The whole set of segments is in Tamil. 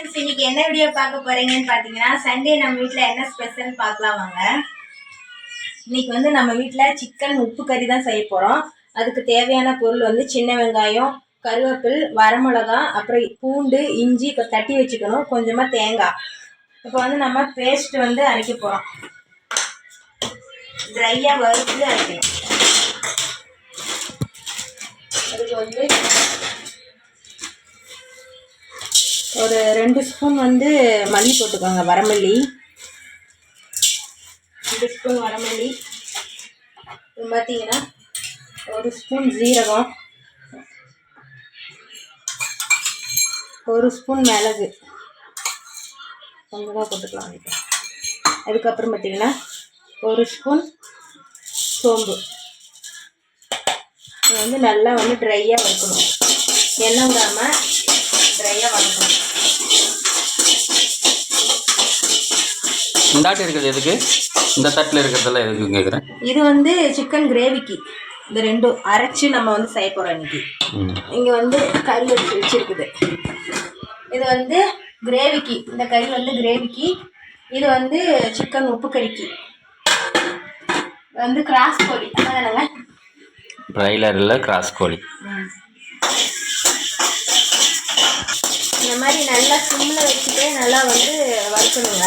ஃப்ரெண்ட்ஸ் இன்னைக்கு என்ன வீடியோ பார்க்க போறீங்கன்னு பார்த்தீங்கன்னா சண்டே நம்ம வீட்டில் என்ன ஸ்பெஷல் பார்க்கலாம் வாங்க. இன்னைக்கு வந்து நம்ம வீட்டில் சிக்கன் உப்பு கறி தான் செய்ய போகிறோம் அதுக்கு தேவையான பொருள் வந்து சின்ன வெங்காயம் கருவேப்பில் வரமிளகா அப்புறம் பூண்டு இஞ்சி இப்போ தட்டி வச்சுக்கணும். கொஞ்சமாக தேங்காய். இப்போ வந்து நம்ம பேஸ்ட் வந்து அரைக்க போகிறோம் ட்ரையாக வறுத்து அரைக்கணும். அதுக்கு வந்து ஒரு ரெண்டு ஸ்பூன் வந்து மல்லி போட்டுக்கோங்க வரமல்லி. ரெண்டு ஸ்பூன் வரமல்லி. பார்த்தீங்கன்னா ஒரு ஸ்பூன் ஜீரகம். ஒரு ஸ்பூன் மிளகு. கொஞ்சமாக போட்டுக்கலாம் அதுக்கப்புறம் பார்த்தீங்கன்னா ஒரு ஸ்பூன் சோம்பு. இது வந்து நல்லா வந்து ட்ரையாக வறுக்கணும். எண்ணெய் விடாமல் ட்ரையாக வறுக்கணும். இந்த ஆட்டு இருக்கிறது எதுக்கு? இந்த தட்டில் இருக்கிறதெல்லாம் எதுக்கு கேட்குறேன் இது வந்து சிக்கன் கிரேவிக்கு இந்த ரெண்டும் அரைச்சு நம்ம வந்து செய்ய போகிறோம் இன்னைக்கு. இங்கே வந்து கறி எடுத்து வச்சிருக்குது. இது வந்து கிரேவிக்கு இந்த கறி வந்து கிரேவிக்கு இது வந்து சிக்கன் உப்பு கறிக்கு வந்து கிராஸ் கோழி. அதானங்க ப்ரைலரில் கிராஸ் கோழி. இந்த மாதிரி நல்லா சிம்மில் வச்சுட்டு நல்லா வந்து வறுக்கணுங்க.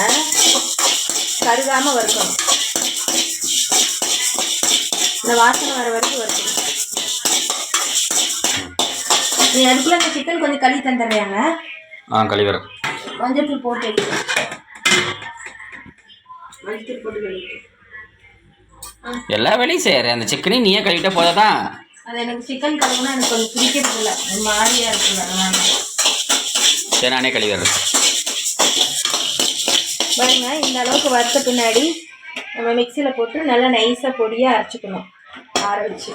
கருகாமல் வறுக்கணும். இந்த வாசனை வர வரைக்கும் வறுக்கணும். நீ அதுக்குள்ளே இந்த சிக்கன் கொஞ்சம் கழுவி தந்துடுறியாங்க? ஆ கழிவரம் மஞ்சள் போட்டு மஞ்சள் போட்டு எல்லா வேலையும் செய்கிறேன் அந்த சிக்கனையும் நீயே கழுவிட்டா போதாதான் அது எனக்கு சிக்கன் கழுவுனா எனக்கு கொஞ்சம் பிடிக்கிறது இல்லை. மாதிரியா இருக்குல்ல சரி நானே கழுவிடுறேன் பாருங்க இந்த அளவுக்கு வறுத்த பின்னாடி நம்ம மிக்சியில் போட்டு நல்லா நைஸாக பொடியாக அரைச்சிக்கணும். ஆற வச்சு.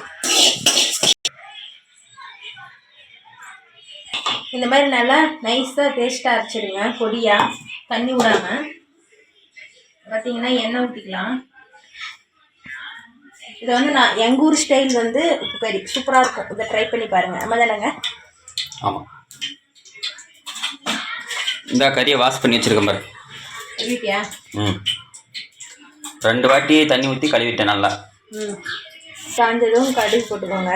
இந்த மாதிரி நல்லா நைஸாக பேஸ்ட்டாக அரைச்சிடுங்க பொடியாக தண்ணி விடாம. பார்த்தீங்கன்னா எண்ணெய் ஊற்றிக்கலாம் இது வந்து நான் எங்கள் ஊர் ஸ்டைல் வந்து உப்பு கறி. சூப்பராக இருக்கும். இதை ட்ரை பண்ணி பாருங்கள் நம்ம தானேங்க ஆமாம் இந்த கறியை வாஷ் பண்ணி வச்சிருக்கேன் பாரு. ம். ரெண்டு வாட்டி தண்ணி ஊற்றி கழுவிட்டேன் நல்லா. ம். காஞ்சதும் கடுகு போட்டுக்கோங்க.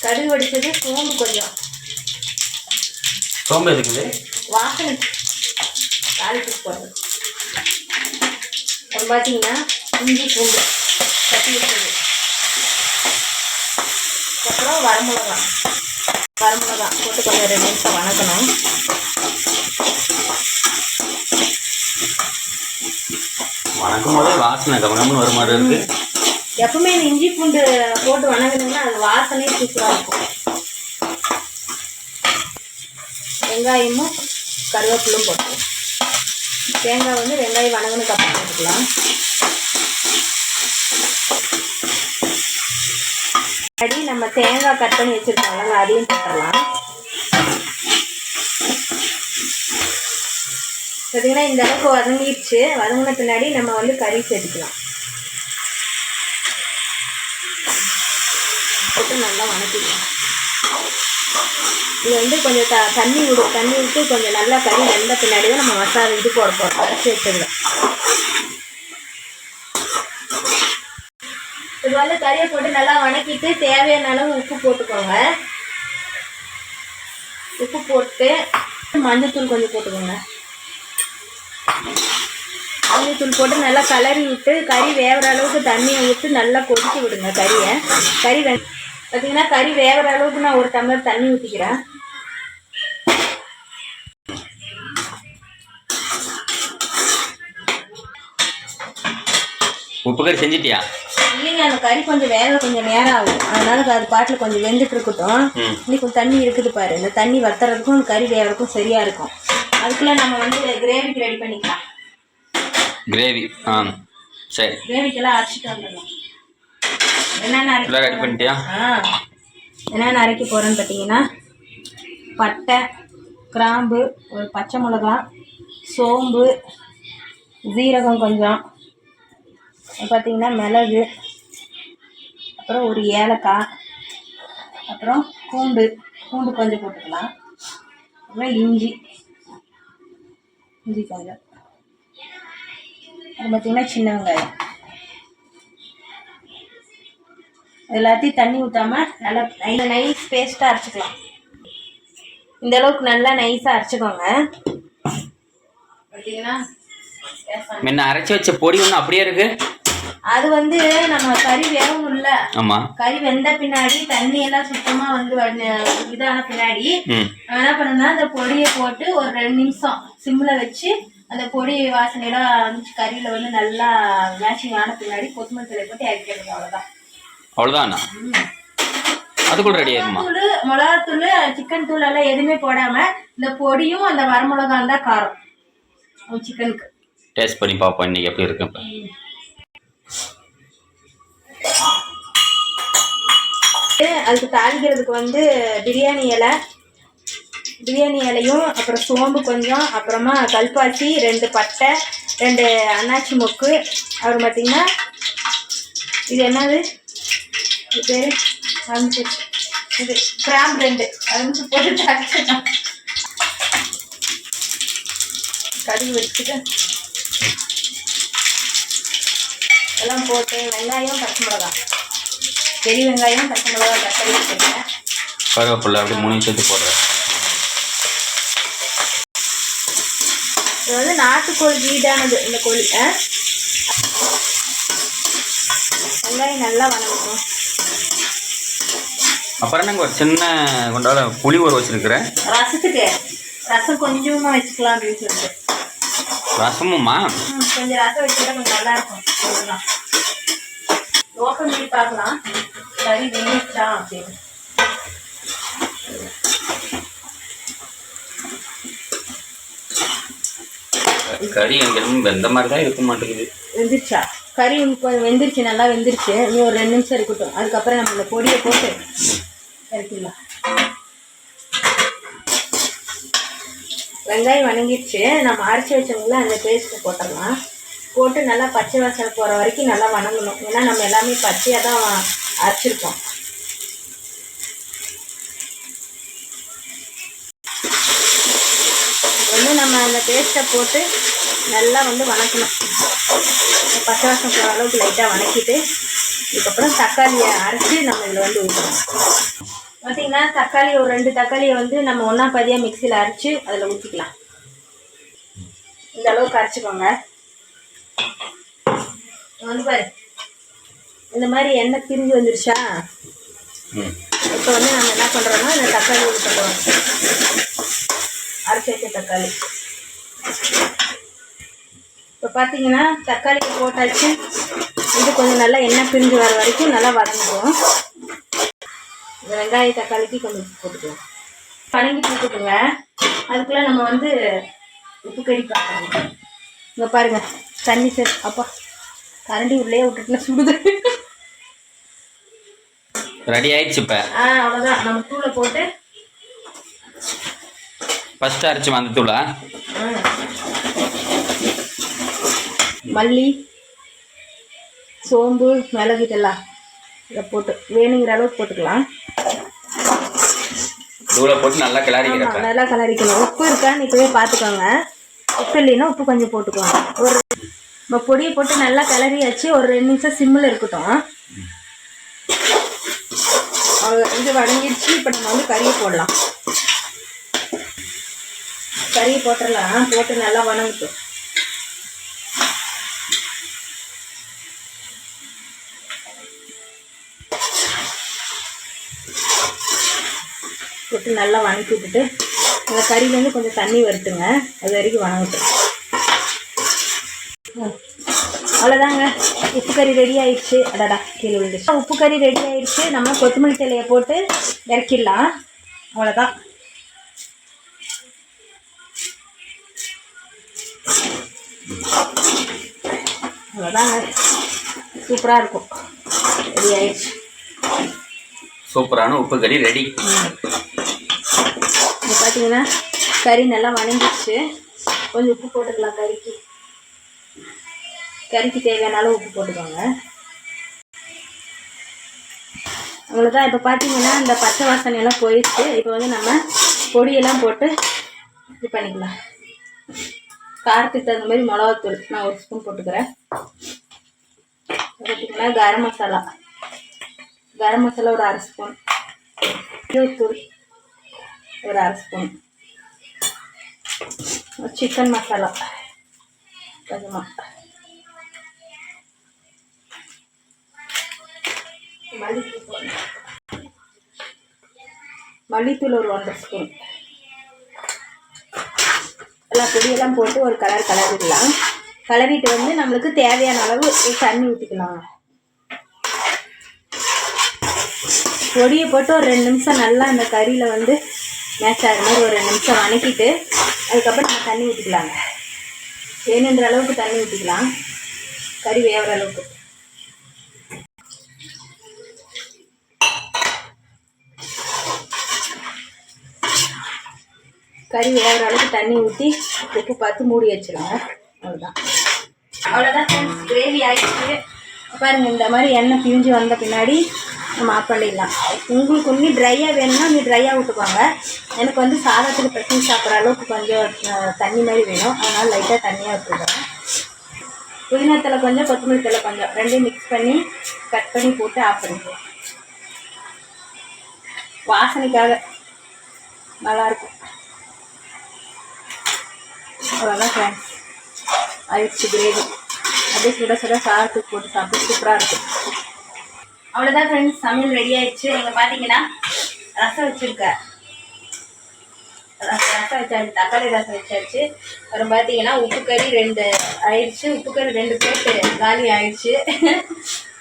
கடுகு வடிச்சது சோம்பு கொஞ்சம். சோம்பு எதுக்குது வாசனை. தாளிப்பு போடுறது. அப்புறம் பார்த்தீங்கன்னா இஞ்சி பூண்டு. தட்டி வச்சது. அப்புறம் வரமிளகா. வரமிளகா போட்டு கொஞ்சம் ரெண்டு நிமிஷம் வணக்கணும். வணக்கம் போதே வாசனை கவனம்னு வர மாதிரி இருக்கு. எப்பவுமே இஞ்சி பூண்டு போட்டு வணங்குனீங்கன்னா அது வாசனையே சூப்பராக இருக்கும். வெங்காயமும் கருவேப்பிலும் போட்டு. தேங்காய் வந்து வெங்காயம் வணங்கினதுக்கு அப்புறம் போட்டுக்கலாம் அடி நம்ம தேங்காய் கட் பண்ணி வச்சுருக்கோம்ல அதையும் போட்டுடலாம். பார்த்தீங்கன்னா இந்த அளவுக்கு வதங்கிடுச்சு. வதங்கின பின்னாடி நம்ம வந்து கறி சேர்த்துக்கலாம். போட்டு நல்லா வணக்கிக்கலாம். இது வந்து கொஞ்சம் த தண்ணி விடு தண்ணி விட்டு கொஞ்சம் நல்லா கறி வெந்த பின்னாடி தான் நம்ம மசாலா இது போட போகிறோம் அரைச்சி வச்சிடலாம் இது வந்து கறியை போட்டு நல்லா வணக்கிட்டு தேவையான அளவு உப்பு போட்டுக்கோங்க. உப்பு போட்டு மஞ்சத்தூள் கொஞ்சம் போட்டுக்கோங்க. மஞ்சத்தூள் போட்டு நல்லா கலரி விட்டு கறி வேகிற அளவுக்கு தண்ணியை விட்டு நல்லா கொதிக்க விடுங்க கறியை. கறி வெ பார்த்தீங்கன்னா கறி வேகிற அளவுக்கு நான் ஒரு டம்ளர் தண்ணி ஊற்றிக்கிறேன் உப்பு கறி செஞ்சிட்டியா? இல்லைங்க அந்த கறி கொஞ்சம் வேக கொஞ்சம் நேரம் ஆகும். அதனால அது பாட்டில் கொஞ்சம் வெந்துட்டு இருக்கட்டும். கொஞ்சம் தண்ணி இருக்குது பாரு. இந்த தண்ணி வத்துறதுக்கும் இந்த கறி வேகிறதுக்கும் சரியா இருக்கும். அதுக்குள்ள நம்ம வந்து கிரேவிக்கு ரெடி பண்ணிக்கலாம். கிரேவி ஆ சரி. கிரேவிக்கெல்லாம் அரைச்சிட்டு வந்துடலாம். என்னென்ன ரெடி அரைக்க பண்ணிட்டியா? என்னென்ன அரைக்க போகிறேன்னு பார்த்தீங்கன்னா பட்டை கிராம்பு ஒரு பச்சை மிளகா சோம்பு ஜீரகம் கொஞ்சம். பார்த்தீங்கன்னா மிளகு அப்புறம் ஒரு ஏலக்காய் அப்புறம் பூண்டு பூண்டு கொஞ்சம் போட்டுக்கலாம். அப்புறம் இஞ்சி. இஞ்சி கொஞ்சம். அது பார்த்தீங்கன்னா சின்ன வெங்காயம். எல்லாத்தையும் தண்ணி ஊற்றாம நல்லா நை- நைஸ் பேஸ்ட்டாக அரைச்சிக்கலாம். இந்த அளவுக்கு நல்லா நைஸாக அரைச்சிக்கோங்க. பார்த்தீங்கன்னா முன்ன அரைச்சி வச்ச பொடி ஒன்று அப்படியே இருக்கு. அது வந்து நம்ம கறி வேகணும்ல. ஆமா. கறி வெந்த பின்னாடி தண்ணி எல்லாம் சுத்தமா வந்து இதான பின்னாடி. என்ன பண்ணேன்னா அந்த பொடியை போட்டு ஒரு ரெண்டு நிமிஷம் சிம்ல வச்சு அந்த பொடி வாசனையெல்லாம் வந்து கறியில வந்து நல்லா மேட்சிங் ஆன பின்னாடி கொத்தமல்லி தலை போட்டு இறக்கிறது அவ்வளவுதான். அவ்வளோதானா அதுக்குள்ள ரெடி ஆயிருமா? தூள் மிளகாத்தூள் சிக்கன் தூள் எல்லாம் எதுவுமே போடாம இந்த பொடியும் அந்த வரமிளகாய் தான் காரம். சிக்கனுக்கு டேஸ்ட் பண்ணி பார்ப்போம் இன்னைக்கு எப்படி இருக்கு இப்ப. அதுக்கு தாளிக்கிறதுக்கு வந்து பிரியாணி இலை. பிரியாணி இலையும் அப்புறம் சோம்பு கொஞ்சம் அப்புறமா கல்பாசி ரெண்டு பட்டை ரெண்டு அன்னாச்சி மொக்கு. அப்புறம் பார்த்தீங்கன்னா இது என்னது? இது கிராம் ரெண்டு. வந்து போட்டு கடுகு வச்சுட்டு எல்லாம் போட்டு வெங்காயம் பச்சை மிளகாய் பெரிய வெங்காயம் பச்சை மிளகாய் தக்காளி வச்சுருக்கேன். கருவேப்பிலை அப்படி மூணு சேர்த்து போடுறேன். இது வந்து நாட்டுக்கோழி வீடானது இந்த கோழி? வெங்காயம் நல்லா வணங்கணும். அப்புறம் என்னங்க ஒரு சின்ன கொண்டாட புளி ஊற வச்சிருக்கிறேன். ரசத்துக்கு. ரசம் கொஞ்சமா வச்சுக்கலாம் அப்படின்னு சொல்லிட்டு. ரசமுமா? ம், கொஞ்சம் ரசம் வச்சுட்டா கொஞ்சம் நல்லா இருக்கும் ஓப்பன் பண்ணி பார்க்கலாம். சரி வெந்துச்சா அப்படின்னு. கறி என்னமோ வெந்த மாதிரி தான் இருக்க மாட்டேங்குது. வெந்துருச்சா? கறி கொஞ்சம் வெந்துருச்சு நல்லா வெந்துருச்சு. நீ ஒரு ரெண்டு நிமிஷம் இருக்கட்டும். அதுக்கப்புறம் நம்ம இந்த பொடியை போட்டு இறக்கிடலாம். வெங்காயம் வணங்கிடுச்சு நம்ம அரைச்சி வச்சோம்ல அந்த பேஸ்ட்டு போட்டுடலாம். போட்டு நல்லா பச்சை வாசனை போகிற வரைக்கும் நல்லா வணங்கணும். ஏன்னா நம்ம எல்லாமே பச்சையாக தான் அரைச்சிருக்கோம். வந்து நம்ம அந்த பேஸ்ட்டை போட்டு நல்லா வந்து வணக்கணும். பச்சை வாசம் போகிற அளவுக்கு லைட்டாக வணக்கிட்டு இதுக்கப்புறம் தக்காளியை அரைச்சி நம்ம இதில் வந்து ஊற்றணும் பார்த்தீங்கன்னா தக்காளி ஒரு ரெண்டு தக்காளியை வந்து நம்ம ஒன்றா பதியாக மிக்சியில் அரைச்சி அதில் ஊற்றிக்கலாம் இந்த அளவுக்கு அரைச்சிக்கோங்க. வந்து பாரு. இந்த மாதிரி எண்ணெய் பிரிஞ்சு வந்துருச்சா? இப்போ வந்து நம்ம என்ன பண்ணுறோம்னா இந்த தக்காளி ஊற்றுறோம் அரைச்சி வச்ச தக்காளி. இப்போ பார்த்தீங்கன்னா தக்காளி போட்டாச்சு. இது கொஞ்சம் நல்லா எண்ணெய் பிரிஞ்சு வர வரைக்கும் நல்லா வதங்குவோம் வெங்காய தக்காளிக்கு கொஞ்சம் உப்பு போட்டுக்கலாம். வணங்கி போட்டுக்கோங்க. அதுக்குள்ளே நம்ம வந்து உப்பு கறி பார்க்கணும் இங்கே பாருங்க தண்ணி சார் அப்பா கரண்டி உள்ளே விட்டுட்டுல சுடுது. ரெடி ஆயிடுச்சு இப்போ. ஆ அவ்வளோதான் நம்ம தூளை போட்டு ஃபர்ஸ்ட் அரைச்சி வந்த தூளா. மல்லி சோம்பு மிளகு இதெல்லாம் இதை போட்டு வேணுங்கிற அளவுக்கு போட்டுக்கலாம். தூளை போட்டு நல்லா கிளறிக்கிறப்ப. ஆமா, நல்லா கலரிக்கணும் உப்பு இருக்கான்னு இப்போவே பார்த்துக்கோங்க. உப்பு இல்லைன்னா உப்பு கொஞ்சம் போட்டுக்கோங்க. ஒரு நம்ம பொடியை போட்டு நல்லா கிளறியாச்சு. ஒரு ரெண்டு நிமிஷம் சிம்மில் இருக்கட்டும். இது வடங்கிடுச்சு இப்போ நம்ம வந்து கறியை போடலாம். கறியை போட்டுடலாம். போட்டு நல்லா வணங்கட்டும் போட்டு நல்லா வணக்கி விட்டுட்டு அந்த கறியிலேருந்து கொஞ்சம் தண்ணி வருத்துங்க அது வரைக்கும் வணங்கட்டும். அவ்வளோதாங்க. உப்பு கறி ரெடி ஆயிடுச்சு. அடடா கீழே விழுந்துச்சு உப்பு கறி ரெடி ஆயிடுச்சு. நம்ம கொத்தமல்லி தலையை போட்டு இறக்கிடலாம். அவ்வளோதான். அவ்வளோதாங்க. சூப்பராக இருக்கும். ரெடி ஆயிடுச்சு. சூப்பரான உப்பு கறி ரெடி பார்த்தீங்கன்னா கறி நல்லா வணங்கிடுச்சு. கொஞ்சம் உப்பு போட்டுக்கலாம் கறிக்கு. கறிக்கு தேவையான அளவு உப்பு போட்டுக்கோங்க. அவ்வளோதான் இப்போ பார்த்தீங்கன்னா இந்த பச்சை வாசனை எல்லாம் போயிடுச்சு. இப்போ வந்து நம்ம பொடியெல்லாம் போட்டு இது பண்ணிக்கலாம். காரத்துக்கு தகுந்த மாதிரி மிளகாத்தூள் நான் ஒரு ஸ்பூன் போட்டுக்கிறேன். பார்த்தீங்கன்னா கரம் மசாலா. கரம் மசாலா ஒரு அரை ஸ்பூன் தூள். ஒரு அரை ஸ்பூன். சிக்கன் மசாலா கொஞ்சமாக மல்லித்தூள் மல்லித்தூள் ஒரு ஒன்றரை ஸ்பூன். எல்லாம் பொடியெல்லாம் போட்டு ஒரு கலர் கலரிடலாம். கலரிட்டு வந்து நம்மளுக்கு தேவையான அளவு தண்ணி ஊற்றிக்கலாம் பொடியை போட்டு ஒரு ரெண்டு நிமிஷம் நல்லா அந்த கறியில் வந்து மேட்ச் ஆகிற மாதிரி ஒரு நிமிஷம் வணக்கிட்டு அதுக்கப்புறம் நம்ம தண்ணி ஊற்றிக்கலாங்க வேணுன்ற அளவுக்கு தண்ணி ஊற்றிக்கலாம் கறி வேகிற அளவுக்கு. கறி வேகிற அளவுக்கு தண்ணி ஊற்றி உப்பு பார்த்து மூடி வச்சிருங்க. அவ்வளோதான் அவ்வளோதான் கிரேவி ஆகிடுச்சு பாருங்கள் இந்த மாதிரி எண்ணெய் பிரிஞ்சு வந்த பின்னாடி நம்ம ஆஃப் பண்ணிடலாம். உங்களுக்கு வந்து ட்ரையாக வேணும்னா நீ ட்ரையாக விட்டுக்கோங்க. எனக்கு வந்து சாதத்துக்கு பிரச்சனை சாப்பிட்ற அளவுக்கு கொஞ்சம் தண்ணி மாதிரி வேணும். அதனால் லைட்டாக தண்ணியாக விட்டுக்கிறேன். புதினா தலை கொஞ்சம் கொத்தமல்லி தலை கொஞ்சம். ரெண்டையும் மிக்ஸ் பண்ணி கட் பண்ணி போட்டு ஆஃப் பண்ணிக்கலாம். வாசனைக்காக நல்லாயிருக்கும். அவ்வளோதான் ஃப்ரெண்ட்ஸ் ஆயிடுச்சு கிரேவி அப்படியே சுட சுட சாதத்துக்கு போட்டு சாப்பிட்டு சூப்பராக இருக்கும். அவ்வளோதான் ஃப்ரெண்ட்ஸ் சமையல் ரெடி ஆயிடுச்சு. இங்கே பார்த்தீங்கன்னா ரசம் வச்சுருக்கேன் ரசம் வச்சாச்சு தக்காளி ரசம் வச்சாச்சு. அப்புறம் பார்த்தீங்கன்னா உப்பு கறி ரெண்டு ஆயிடுச்சு. உப்பு கறி ரெண்டு போட்டு காலி ஆயிடுச்சு.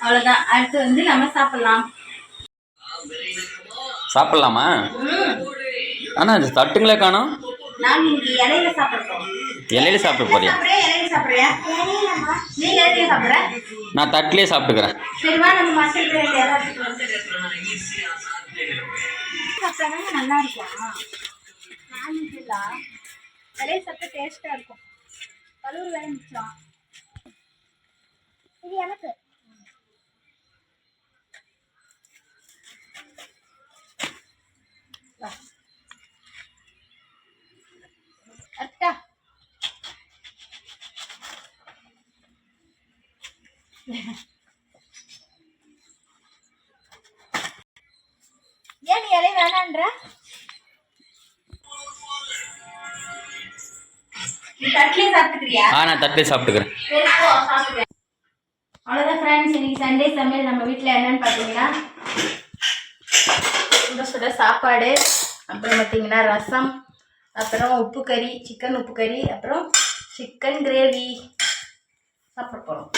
அவ்வளோதான் அடுத்து வந்து நம்ம சாப்பிட்லாம். சாப்பிட்லாமா? ஆனால் அது தட்டுங்களே காணோம். நான் இன்னைக்கு இலையில சாப்பிட்றோம் இலையில சாப்பிட போறியா? சாப்பிட்றியா? நீ இலையில சாப்பிட்ற? நான் தட்டிலே சாப்பிட்டுக்கிறேன். சரி வா நம்ம மசால் சாப்பிட்டாங்க நல்லா இருக்கும் நான்வெஜ் இல்லை. இலைய சாப்பிட்டா டேஸ்ட்டாக இருக்கும். கலூர் வேலை மிச்சம் இது எனக்கு. ஆ நான் தட்டிலே சாப்பிட்டுக்கிறேன். அவ்வளோதான் ஃப்ரெண்ட்ஸ் இன்னைக்கு சண்டே சமையல். நம்ம வீட்டில் என்னன்னு பார்த்தீங்கன்னா சுட சுட சாப்பாடு அப்புறம் பார்த்தீங்கன்னா ரசம் அப்புறம் உப்பு கறி சிக்கன் உப்பு கறி அப்புறம் சிக்கன் கிரேவி சாப்பிட போகிறோம்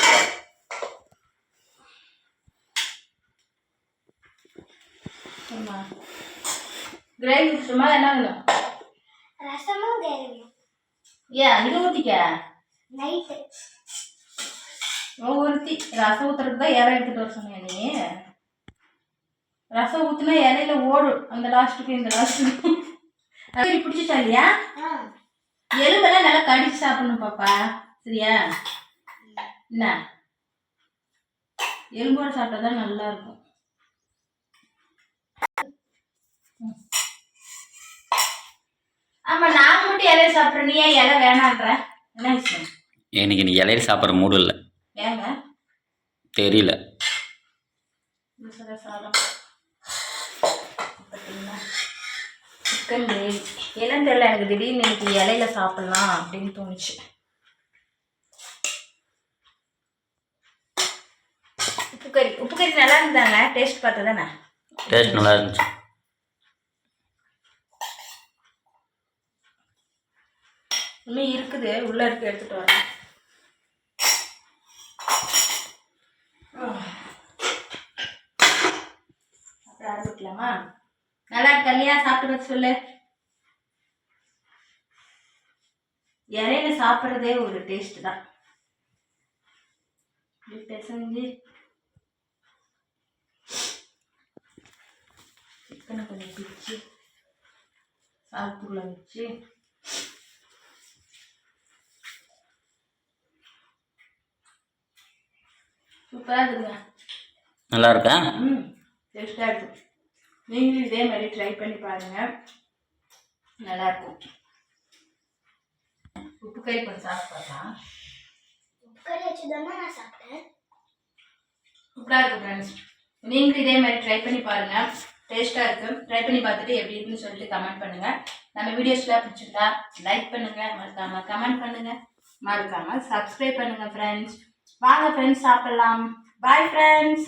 கிரேவி சும்மா என்ன வேணும்? ரசமும் கிரேவியும் ஏன் இது ஊற்றிக்க நைட்டு ஒருத்தி ரசம் ஊத்துறதுக்கு தான் இலை எடுத்துட்டு வர சொன்னியா நீ. ரசம் ஊத்துனா இலையில ஓடும் அந்த லாஸ்ட்டுக்கு இந்த லாஸ்ட்டுக்கு அது பிடிச்சிட்டா இல்லையா? ஆ. எலும்பெல்லாம் நல்லா கடிச்சு சாப்பிடணும் பாப்பா. சரியா? என்ன? எலும்போட சாப்பிட்டா தான் நல்லா இருக்கும். ஆமா நான் மட்டும் இலைய சாப்பிட்றேன். நீ ஏன் இலை வேணான்ற? என்ன விஷயம்? எனக்கு நீ இலையில சாப்பிட்ற மூடு இல்லை. ஏங்க? தெரியல. சாதம். சிக்கன் கிரேவி என்னன்னு தெரியல எனக்கு திடீர்னு இன்னைக்கு இலையில சாப்பிடலாம் அப்படின்னு தோணுச்சு. உப்பு கறி. உப்பு கறி நல்லா இருந்தாங்க டேஸ்ட் பார்த்து தானே டேஸ்ட் நல்லா இருந்துச்சு. இன்னும் இருக்குது. உள்ளே இருக்கு எடுத்துகிட்டு வரேன். அப்புறம் ஆரம்பிக்கலாமா? நல்லா இருக்கு இல்லையா? சாப்பிட்டு சொல்லு. இறையில சாப்பிட்றதே ஒரு டேஸ்ட் தான். இப்படி பிசைஞ்சு சிக்கனை கொஞ்சம் பிச்சு சாப்பிட்டுள்ள வச்சு சூப்பராக இருக்குதுங்க நல்லா இருக்கா ம் டேஸ்ட்டாக இருக்கும் நீங்களும் இதே மாதிரி ட்ரை பண்ணி பாருங்கள் நல்லாயிருக்கும் உப்பு கறி கொஞ்சம் சாப்பிட்டு பார்க்கலாம் கறி வச்சுதாம்மா நான் சாப்பிட்டேன். சூப்பராக இருக்கும் ஃப்ரெண்ட்ஸ் நீங்களும் இதே மாதிரி ட்ரை பண்ணி பாருங்கள் டேஸ்ட்டாக இருக்கும் ட்ரை பண்ணி பார்த்துட்டு எப்படி இருக்குன்னு சொல்லிட்டு கமெண்ட் பண்ணுங்கள் நம்ம வீடியோஸ்லாம் பிடிச்சிருந்தா லைக் பண்ணுங்கள் மறக்காமல் கமெண்ட் பண்ணுங்கள் மறக்காமல் சப்ஸ்கிரைப் பண்ணுங்கள் ஃப்ரெண்ட்ஸ் வாங்க ஃப்ரெண்ட்ஸ் சாப்பிடலாம். Bye friends